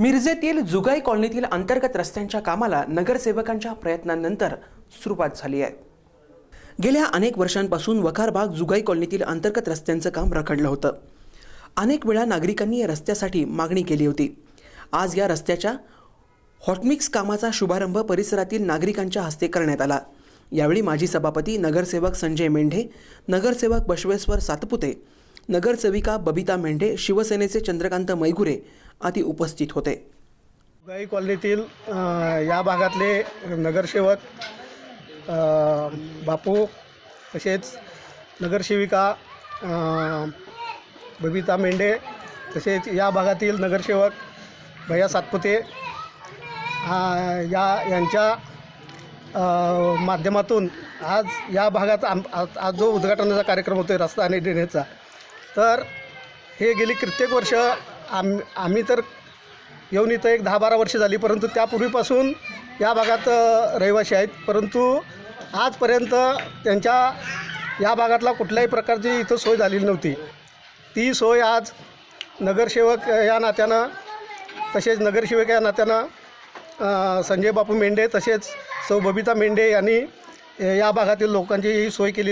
मिरजेतील जुगाई कॉलनीतील अंतर्गत रस्त्यांच्या कामाला नगरसेवकांच्या प्रयत्नांनंतर सुरुवात झाली आहे. गेल्या अनेक वर्षांपासून वखारबाग जुगाई कॉलनीतील अंतर्गत रस्त्यांचं काम रखडलं होतं. अनेक वेळा नागरिकांनी या रस्त्यासाठी मागणी केली होती. आज या रस्त्याच्या हॉटमिक्स कामाचा शुभारंभ परिसरातील नागरिकांच्या हस्ते करण्यात आला. यावेळी माजी सभापती नगरसेवक संजय मेंढे नगरसेवक बसवेश्वर सातपुते नगरसेविका बबिता मेंढे शिवसेनेचे चंद्रकांत मैगुरे आदी उपस्थित होते. गाई कॉलनीतील या भागातले नगरसेवक बापू तसेच नगरसेविका बबिता मेंढे तसेच या भागातील नगरसेवक भैया सातपुते या यांच्या माध्यमातून आज या भागात आम आज आज जो उद्घाटनाचा कार्यक्रम होतो आहे रस्ता आणि ड्रेनेजचा तर हे गेली कित्येक वर्ष आम आम्ही तर येऊन इथं एक दहा बारा वर्ष झाली परंतु त्यापूर्वीपासून या भागात रहिवासी आहेत. परंतु आजपर्यंत त्यांच्या या भागातला कुठल्याही प्रकारची इथं सोय झालेली नव्हती. ती सोय आज नगरसेवक या नात्यानं तसेच नगरसेवक या नात्यानं संजय बापू मेंढे तसेच सौ बबिता मेंढे यांनी या भागातील लोकांची ही सोय केली